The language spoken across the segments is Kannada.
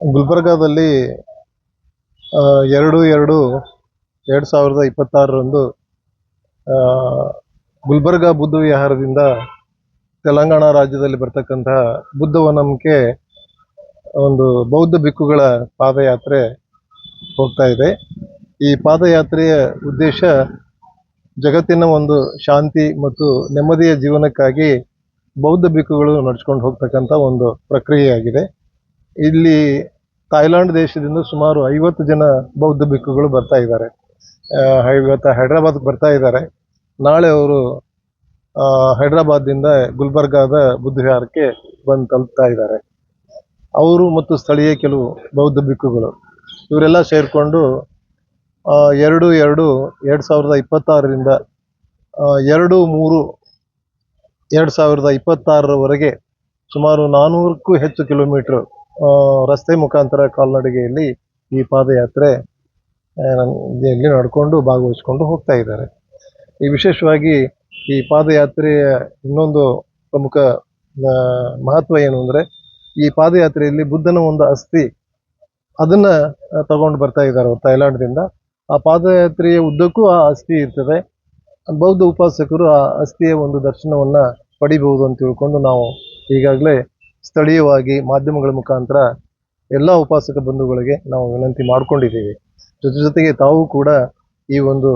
ಗುಲ್ಬರ್ಗಾದಲ್ಲಿ ಎರಡು ಎರಡು ಎರಡು ಸಾವಿರದ ಇಪ್ಪತ್ತಾರರಂದು ಗುಲ್ಬರ್ಗಾ ಬುದ್ಧ ವಿಹಾರದಿಂದ ತೆಲಂಗಾಣ ರಾಜ್ಯದಲ್ಲಿ ಬರ್ತಕ್ಕಂತಹ ಬುದ್ಧವನಂಕೆ ಒಂದು ಬೌದ್ಧ ಬಿಕ್ಕುಗಳ ಪಾದಯಾತ್ರೆ ಹೋಗ್ತಾ ಇದೆ. ಈ ಪಾದಯಾತ್ರೆಯ ಉದ್ದೇಶ ಜಗತ್ತಿನ ಒಂದು ಶಾಂತಿ ಮತ್ತು ನೆಮ್ಮದಿಯ ಜೀವನಕ್ಕಾಗಿ ಬೌದ್ಧ ಬಿಕ್ಕುಗಳು ನಡ್ಸ್ಕೊಂಡು ಹೋಗ್ತಕ್ಕಂಥ ಒಂದು ಪ್ರಕ್ರಿಯೆಯಾಗಿದೆ. ಇಲ್ಲಿ ಥಾಯ್ಲ್ಯಾಂಡ್ ದೇಶದಿಂದ ಸುಮಾರು ಐವತ್ತು ಜನ ಬೌದ್ಧ ಭಿಕ್ಕುಗಳು ಬರ್ತಾ ಇದ್ದಾರೆ. ಇವತ್ತು ಹೈದ್ರಾಬಾದ್ಗೆ ಬರ್ತಾ ಇದ್ದಾರೆ. ನಾಳೆ ಅವರು ಆ, ಹೈದ್ರಾಬಾದ್ದಿಂದ ಗುಲ್ಬರ್ಗಾದ ಬುದ್ಧ ವಿಹಾರಕ್ಕೆ ಬಂದು ತಲುಪ್ತಾ ಇದ್ದಾರೆ. ಅವರು ಮತ್ತು ಸ್ಥಳೀಯ ಕೆಲವು ಬೌದ್ಧ ಭಿಕ್ಕುಗಳು ಇವರೆಲ್ಲ ಸೇರಿಕೊಂಡು ಎರಡು ಎರಡು ಎರಡು ಸಾವಿರದ ಇಪ್ಪತ್ತಾರರಿಂದ ಎರಡು ಮೂರು ಎರಡು ಸಾವಿರದ ಇಪ್ಪತ್ತಾರರವರೆಗೆ ಸುಮಾರು ನಾನ್ನೂರಕ್ಕೂ ಹೆಚ್ಚು ಕಿಲೋಮೀಟ್ರ್ ರಸ್ತೆ ಮುಖಾಂತರ ಕಾಲ್ನಡಿಗೆಯಲ್ಲಿ ಈ ಪಾದಯಾತ್ರೆ ಎಲ್ಲಿ ನಡ್ಕೊಂಡು ಭಾಗವಹಿಸ್ಕೊಂಡು ಹೋಗ್ತಾ ಇದ್ದಾರೆ. ಈ ವಿಶೇಷವಾಗಿ ಈ ಪಾದಯಾತ್ರೆಯ ಇನ್ನೊಂದು ಪ್ರಮುಖ ಮಹತ್ವ ಏನು ಅಂದರೆ, ಈ ಪಾದಯಾತ್ರೆಯಲ್ಲಿ ಬುದ್ಧನ ಒಂದು ಅಸ್ಥಿ ಅದನ್ನ ತಗೊಂಡು ಬರ್ತಾ ಇದ್ದಾರೆ ಅವರು ಥೈಲ್ಯಾಂಡ್ದಿಂದ. ಆ ಪಾದಯಾತ್ರೆಯ ಉದ್ದಕ್ಕೂ ಆ ಅಸ್ಥಿ ಇರ್ತದೆ. ಬೌದ್ಧ ಉಪಾಸಕರು ಆ ಅಸ್ಥಿಯ ಒಂದು ದರ್ಶನವನ್ನ ಪಡಿಬಹುದು ಅಂತ ತಿಳ್ಕೊಂಡು ನಾವು ಈಗಾಗಲೇ ಸ್ಥಳೀಯವಾಗಿ ಮಾಧ್ಯಮಗಳ ಮುಖಾಂತರ ಎಲ್ಲ ಉಪಾಸಕ ಬಂಧುಗಳಿಗೆ ನಾವು ವಿನಂತಿ ಮಾಡಿಕೊಂಡಿದ್ದೀವಿ. ಜೊತೆ ಜೊತೆಗೆ ತಾವು ಕೂಡ ಈ ಒಂದು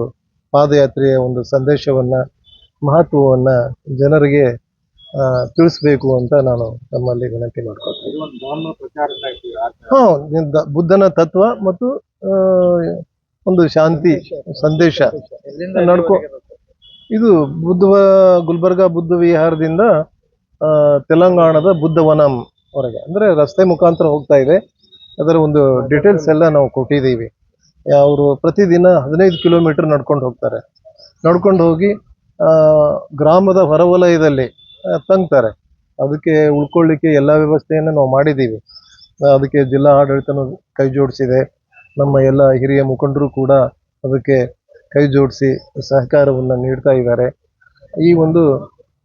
ಪಾದಯಾತ್ರೆಯ ಒಂದು ಸಂದೇಶವನ್ನ ಮಹತ್ವವನ್ನ ಜನರಿಗೆ ತಿಳಿಸ್ಬೇಕು ಅಂತ ನಾನು ತಮ್ಮಲ್ಲಿ ವಿನಂತಿ ಮಾಡ್ಕೊಳ್ತೀನಿ. ಬುದ್ಧನ ತತ್ವ ಮತ್ತು ಒಂದು ಶಾಂತಿ ಸಂದೇಶ ನಡ್ಕೊ ಇದು ಬುದ್ಧ ಗುಲ್ಬರ್ಗ ಬುದ್ಧ ವಿಹಾರದಿಂದ ತೆಲಂಗಾಣದ ಬುದ್ಧವನಂ ವರೆಗೆ ಅಂದರೆ ರಸ್ತೆ ಮುಖಾಂತರ ಹೋಗ್ತಾ ಇದೆ. ಅದರ ಒಂದು ಡೀಟೇಲ್ಸ್ ಎಲ್ಲ ನಾವು ಕೊಟ್ಟಿದ್ದೀವಿ. ಅವರು ಪ್ರತಿದಿನ ಹದಿನೈದು ಕಿಲೋಮೀಟರ್ ನಡ್ಕೊಂಡು ಹೋಗ್ತಾರೆ. ನಡ್ಕೊಂಡು ಹೋಗಿ ಗ್ರಾಮದ ಹೊರವಲಯದಲ್ಲಿ ತಂಗ್ತಾರೆ. ಅದಕ್ಕೆ ಉಳ್ಕೊಳ್ಳಿಕ್ಕೆ ಎಲ್ಲ ವ್ಯವಸ್ಥೆಯನ್ನು ನಾವು ಮಾಡಿದ್ದೀವಿ. ಅದಕ್ಕೆ ಜಿಲ್ಲಾ ಆಡಳಿತನೂ ಕೈ ಜೋಡಿಸಿದೆ. ನಮ್ಮ ಎಲ್ಲ ಹಿರಿಯ ಮುಖಂಡರು ಕೂಡ ಅದಕ್ಕೆ ಕೈ ಜೋಡಿಸಿ ಸಹಕಾರವನ್ನು ನೀಡ್ತಾ ಇದ್ದಾರೆ. ಈ ಒಂದು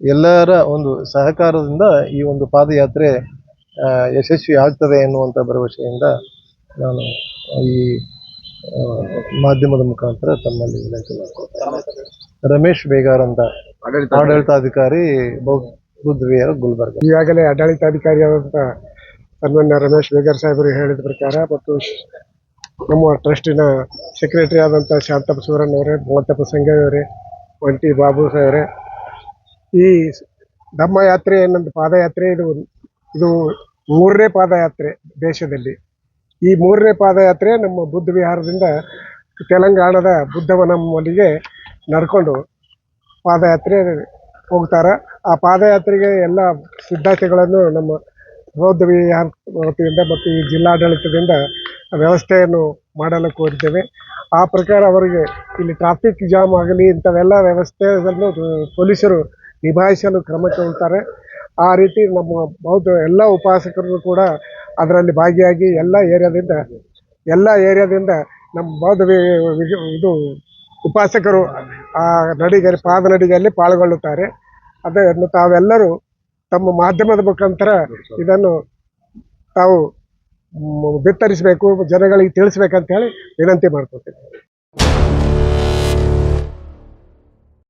ಎಲ್ಲರ ಒಂದು ಸಹಕಾರದಿಂದ ಈ ಒಂದು ಪಾದಯಾತ್ರೆ ಯಶಸ್ವಿ ಆಗ್ತದೆ ಎನ್ನುವಂಥ ಭರವಸೆಯಿಂದ ನಾನು ಈ ಮಾಧ್ಯಮದ ಮುಖಾಂತರ ತಮ್ಮಲ್ಲಿ ವಿನಂತಿ ರಮೇಶ್ ಬೇಗಾರ್ ಅಂತ ಆಡಳಿತಾಧಿಕಾರಿ ಬೌದ್ಧ ಬುದ್ಧ ವಿಹಾರ ಗುಲ್ಬರ್ಗ. ಈಗಾಗಲೇ ಆಡಳಿತಾಧಿಕಾರಿಯಾದಂಥ ಸನ್ಮಾನ್ಯ ರಮೇಶ್ ಬೇಗಾರ್ ಸಾಹೇಬರು ಹೇಳಿದ ಪ್ರಕಾರ ಮತ್ತು ನಮ್ಮ ಟ್ರಸ್ಟಿನ ಸೆಕ್ರೆಟರಿ ಆದಂಥ ಶಾಂತಪ್ಪ ಸೂರನ್ ಅವರೇ ಮೂವತ್ತಪ್ಪ ಸಂಗಯವರೇ ಒಂಟಿ ಬಾಬು ಸಾಹೇಬ್ರೆ ಈ ಧಮ್ಮ ಯಾತ್ರೆ ಏನಂದ್ರೆ ಪಾದಯಾತ್ರೆ ಇದು ಇದು ಮೂರನೇ ಪಾದಯಾತ್ರೆ ದೇಶದಲ್ಲಿ. ಈ ಮೂರನೇ ಪಾದಯಾತ್ರೆ ನಮ್ಮ ಬುದ್ಧ ವಿಹಾರದಿಂದ ತೆಲಂಗಾಣದ ಬುದ್ಧವನಂವಲ್ಲಿಗೆ ನಡ್ಕೊಂಡು ಪಾದಯಾತ್ರೆ ಹೋಗ್ತಾರೆ. ಆ ಪಾದಯಾತ್ರೆಗೆ ಎಲ್ಲ ಸಿದ್ಧತೆಗಳನ್ನು ನಮ್ಮ ಬೌದ್ಧ ವಿಹಾರ ವತಿಯಿಂದ ಮತ್ತು ಈ ಜಿಲ್ಲಾಡಳಿತದಿಂದ ವ್ಯವಸ್ಥೆಯನ್ನು ಮಾಡಲು ಕೋರಿದ್ದೇವೆ. ಆ ಪ್ರಕಾರ ಅವರಿಗೆ ಇಲ್ಲಿ ಟ್ರಾಫಿಕ್ ಜಾಮ್ ಆಗಲಿ ಇಂಥವೆಲ್ಲ ವ್ಯವಸ್ಥೆಯನ್ನು ಪೊಲೀಸರು ನಿಭಾಯಿಸಲು ಕ್ರಮ ತಗೊಳ್ತಾರೆ ಆ ರೀತಿ ನಮ್ಮ ಬೌದ್ಧ ಎಲ್ಲ ಉಪಾಸಕರು ಕೂಡ ಅದರಲ್ಲಿ ಭಾಗಿಯಾಗಿ ಎಲ್ಲ ಏರಿಯಾದಿಂದ ಎಲ್ಲ ಏರಿಯಾದಿಂದ ನಮ್ಮ ಬೌದ್ಧ ಇದು ಉಪಾಸಕರು ಆ ನಡಿಗೆ ಪಾದ ನಡಿಗೆಯಲ್ಲಿ ಪಾಲ್ಗೊಳ್ಳುತ್ತಾರೆ. ಅದನ್ನು ತಾವೆಲ್ಲರೂ ತಮ್ಮ ಮಾಧ್ಯಮದ ಮುಖಾಂತರ ಇದನ್ನು ತಾವು ಬಿತ್ತರಿಸಬೇಕು, ಜನಗಳಿಗೆ ತಿಳಿಸ್ಬೇಕಂತ ಹೇಳಿ ವಿನಂತಿ ಮಾಡ್ಕೊತೀನಿ